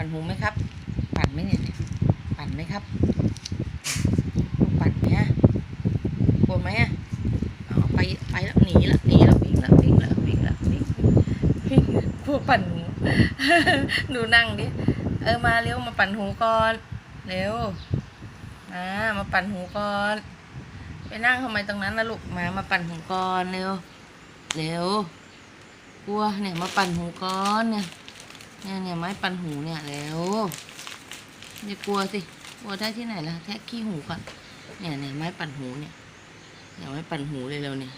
ปั่นหูไหมครับ ปั่นไหมเนี่ย ปั่นไหมครับลูกปั่นไหมอะกลัวไหมอะเอาไปไปแล้วหนีแล้วหนีแล้ววิ่งแล้ววิ่งแล้ววิ่งแล้ววิ่งวิ่งกลัวปั่นหูดูนั่งดิเออมาเร็วมาปั่นหูก่อนเร็วมามาปั่นหูก่อนไปนั่งทำไมตรงนั้นล่ะลูกมามาปั่นหูก่อนเร็วเร็วกลัวเนี่ยมาปั่นหูก่อนเนี่ย เนี่ยเนี่ยไม้ปั่นหูเนี่ยเร็วอย่ากลัวสิกลัวได้ที่ไหนล่ะแค่ขี้หูก่อนเนี่ยเนี่ยไม้ปั่นหูเนี่ยเนี่ยไม้ปั่นหูเลยเร็วเนี่ย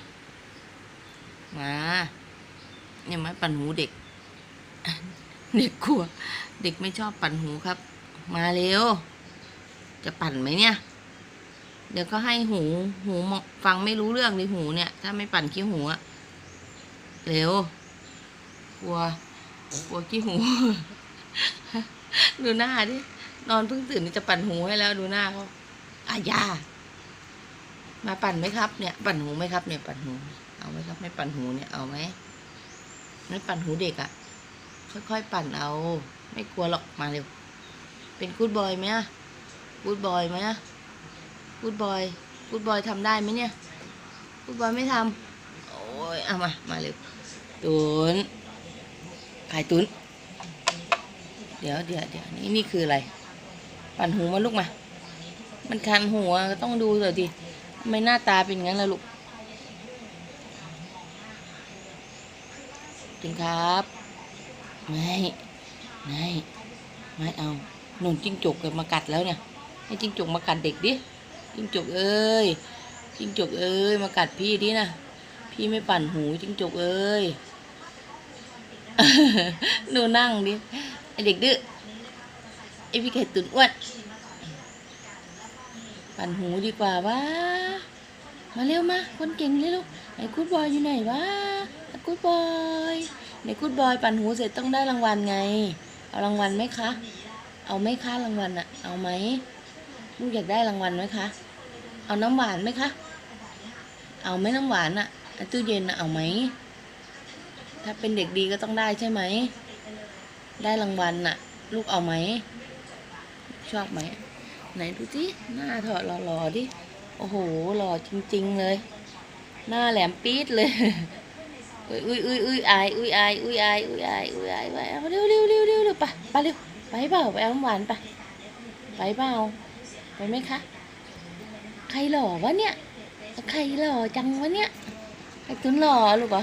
มาเนี่ยไม้ปั่นหูเด็ก เด็กกลัว เด็กไม่ชอบปั่นหูครับ มาเร็ว จะปั่นไหมเนี่ย เดี๋ยวก็ให้หูหูมองฟังไม่รู้เรื่องเลยหูเนี่ย ถ้าไม่ปั่นขี้หูอะเร็วกลัว กลัวขี้หู ดูหน้าดิ นอนเพิ่งตื่นนี่จะปั่นหูให้แล้วดูหน้าเขาอายา มาปั่นไหมครับ เนี่ย ปั่นหูไหมครับ เนี่ยปั่นหู เอาไหมครับ ไม่ปั่นหูเนี่ยเอาไหมไม่ปั่นหูเด็กอะค่อยๆปั่นเอา ไม่กลัวหรอกมาเร็ว เป็นกูดบอยไหมอะกูดบอยไหมอะกูดบอยกูดบอยทำได้ไหมเนี่ยกูดบอยไม่ทำโอ้ยเอามา มาเร็วตุน ไข่ตุน เดี๋ยวเดี๋ยวเดี๋ยวนี่นี่คืออะไร ปั่นหูมาลูกมา มันคันหัวต้องดูเถอะดิทำไมหน้าตาเป็นงั้นล่ะลูกจริงครับ ไม่ไม่ไม่เอาหนุนจิ้งจกเกิดมากัดแล้วเนี่ย ให้จิ้งจกมากัดเด็กดิ จิ้งจกเอ้ย จิ้งจกเอ้ย มากัดพี่ดินะ พี่ไม่ปั่นหูจิ้งจกเอ้ย หนูนั่งดิไอเด็กดื้อไอพี่ไข่ตุนอ้วนปั่นหูดีกว่าวะมาเร็วมา คนเก่งเลยลูกไอ้กูดบอยอยู่ไหนวะไอกูดบอยไอ้กูดบอยปั่นหูเสร็จต้องได้รางวัลไง เอารางวัลไหมคะ เอาไหมคะรางวัลอะเอาไหมลูกอยากได้รางวัลไหมคะ เอาน้ำหวานไหมคะ เอาไหมน้ำหวานอะไอตู้เย็นอะเอาไหม ถ้าเป็นเด็กดีก็ต้องได้ใช่ไหม ได้รางวัลน่ะ ลูกเอาไหม ชอบไหม ไหนดูสิหน้าเถอะหล่อๆดิ โอ้โห หล่อจริง ๆ เลย หน้าแหลมปี๊ดเลย อุ้ยอุ้ยอุ้ยอุ้ยอายอุ้ยอายอุ้ยอายอุ้ยอายอุ้ยอายไปเอาเร็วเร็วเร็วเร็วเร็วไปไปเร็ว ไปเปล่าไปเอาหวานไป ไปเปล่าไปไหมคะ ใครหล่อวะเนี่ย ใครหล่อจังวะเนี่ย ไอ้ตุนหล่อลูกเหรอ